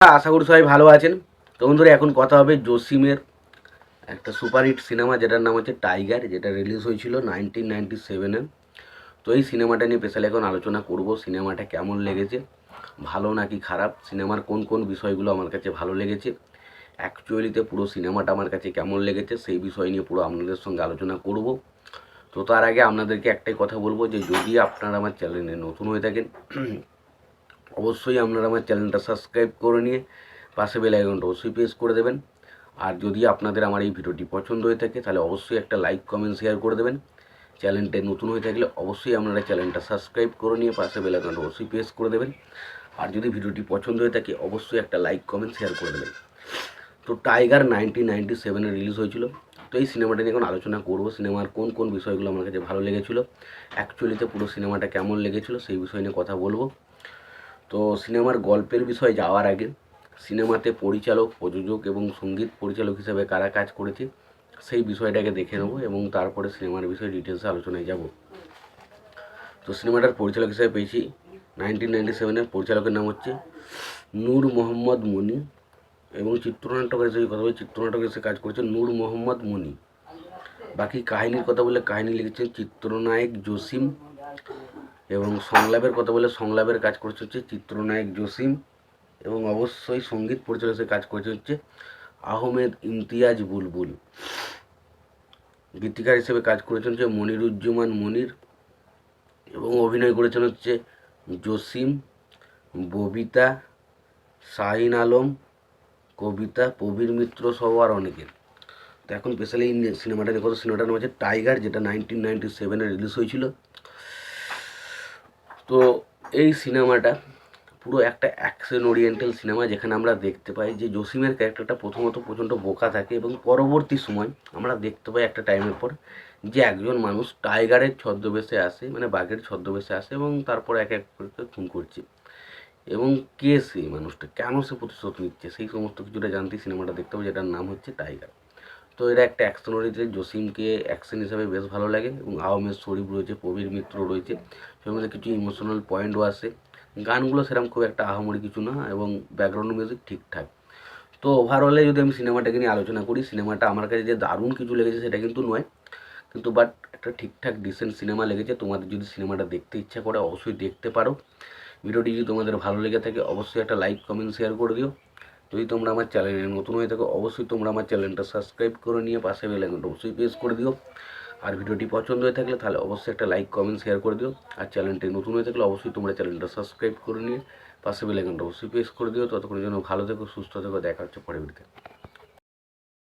আশা করি সবাই ভালো আছেন। তো বন্ধুরা, এখন কথা হবে জসিমের একটা সুপারহিট সিনেমা, যেটার নাম হচ্ছে টাইগার, যেটা রিলিজ হয়েছিল নাইনটিন নাইনটি সেভেনে তো এই সিনেমাটা নিয়ে স্পেশালি এখন আলোচনা করব, সিনেমাটা কেমন লেগেছে, ভালো নাকি খারাপ, সিনেমার কোন কোন বিষয়গুলো আমার কাছে ভালো লেগেছে অ্যাকচুয়ালিতে পুরো সিনেমাটা আমার কাছে কেমন লেগেছে, সেই বিষয় নিয়ে পুরো আপনাদের সঙ্গে আলোচনা করব। তো তার আগে আপনাদেরকে একটাই কথা বলব যে, যদি আপনারা আমার চ্যানেলে নতুন হয়ে থাকেন অবশ্যই আপনারা আমার চ্যানেলটা সাবস্ক্রাইব করে নিয়ে পাশে বেল আইকনটা অবশ্যই প্রেস করে দেবেন। আর যদি আপনাদের আমার এই ভিডিওটি পছন্দ হয়ে থাকে, তাহলে অবশ্যই একটা লাইক, কমেন্ট, শেয়ার করে দেবেন। চ্যানেলটা নতুন হয়ে থাকলে অবশ্যই আপনারা চ্যানেলটা সাবস্ক্রাইব করে নিয়ে পাশে বেল আইকনটা অবশ্যই প্রেস করে দেবেন। আর যদি ভিডিওটি পছন্দ হয়ে থাকে, অবশ্যই একটা লাইক, কমেন্ট, শেয়ার করে দেবেন। তো টাইগার নাইনটিন নাইনটি সেভেনে রিলিজ হয়েছিল। তো এই সিনেমাটা নিয়ে এখন আলোচনা করব, সিনেমার কোন কোন বিষয়গুলো আমার কাছে ভালো লেগেছিলো। অ্যাকচুয়ালিতে পুরো সিনেমাটা কেমন লেগেছিলো, সেই বিষয় নিয়ে কথা বলব। তো সিনেমার গল্পের বিষয়ে যাওয়ার আগে সিনেমাতে পরিচালক, প্রযোজক এবং সংগীত পরিচালক হিসেবে কারা কাজ করেছে সেই বিষয়টাকে দেখে নেব এবং তারপরে সিনেমার বিষয়ে ডিটেলসে আলোচনায় যাব। তো সিনেমাটার পরিচালক হিসেবে পেয়েছি। নাইনটিন নাইনটি সেভেনের পরিচালকের নাম হচ্ছে নূর মোহাম্মদ মনি এবং চিত্রনাটক হিসেবে কথা বলে চিত্রনাটক হিসেবে কাজ করেছেন নূর মোহাম্মদ মনি। বাকি কাহিনীর কথা বলে কাহিনী লিখেছেন চিত্রনায়ক জসিম এবং সংলাপের কথা বলে সংলাপের কাজ করছে হচ্ছে চিত্রনায়ক জসিম এবং অবশ্যই সংগীত পরিচালক কাজ করছে হচ্ছে আহমেদ ইমতিয়াজ বুলবুল। গীতিকার হিসেবে কাজ করেছেন হচ্ছে মনিরুজ্জামান মনির এবং অভিনয় করেছেন হচ্ছে জসিম, ববিতা, শাহিন আলম, কবিতা, প্রবীর মিত্র সহ আর অনেকে। তো এখন স্পেশালি সিনেমাটা কথা সিনেমাটার নাম হচ্ছে টাইগার, যেটা নাইনটিন নাইনটি সেভেনে রিলিজ হয়েছিল। তো এই সিনেমাটা পুরো একটা অ্যাকশন ওরিয়েন্টাল সিনেমা যেখানে আমরা দেখতে পাই যে জসিমের ক্যারেক্টারটা প্রথমত প্রচণ্ড বোকা থাকে এবং পরবর্তী সময় আমরা দেখতে পাই একটা টাইমের পর যে একজন মানুষ টাইগারের ছদ্মবেশে আসে মানে বাঘের ছদ্মবেশে আসে এবং তারপর এক এক করে খুন করছে। এবং কে সেই মানুষটা? কেন সে প্রতিশোধ নিচ্ছে? সেই সমস্ত কিছুটা জানতে সিনেমাটা দেখতে হবে, যেটার নাম হচ্ছে টাইগার। তো এটা একটা অ্যাকশন রয়েছে জসিমকে অ্যাকশন হিসাবে বেশ ভালো লাগে এবং আহমেদ শরীফ রয়েছে, প্রবীর মিত্র রয়েছে। সের মধ্যে কিছু ইমোশনাল পয়েন্টও আছে। গানগুলো সেরকম খুব একটা আহামরি কিছু না এবং ব্যাকগ্রাউন্ড মিউজিক ঠিকঠাক। তো ওভারঅলে যদি আমি সিনেমাটাকে নিয়ে আলোচনা করি, সিনেমাটা আমার কাছে যে দারুণ কিছু লেগেছে সেটা কিন্তু নয়। কিন্তু বাট একটা ঠিকঠাক ডিসেন্ট সিনেমা লেগেছে। তোমাদের যদি সিনেমাটা দেখতে ইচ্ছা করে, অবশ্যই দেখতে পারো। ভিডিওটি যদি তোমাদের ভালো লেগে থাকে, অবশ্যই একটা লাইক কমেন্ট শেয়ার করে দিও। যদি তোমরা আমার চ্যানেলে নতুন হয়ে থাকো, অবশ্যই তোমরা আমার চ্যানেলটা সাবস্ক্রাইব করে নিয়ে পাশে বেল আইকনটা অবশ্যই প্রেস করে দিও। আর ভিডিওটি পছন্দ হয়ে থাকলে তাহলে অবশ্যই একটা লাইক, কমেন্ট শেয়ার করে দিও। আর চ্যানেলটি নতুন হয়ে থাকলে অবশ্যই তোমরা চ্যানেলটা সাবস্ক্রাইব করে নিয়ে পাশে বেল আইকনটা অবশ্যই প্রেস করে দিও। ততক্ষণের জন্য ভালো থেকো, সুস্থ থেকো, দেখা হচ্ছে পরে ভিডিওতে।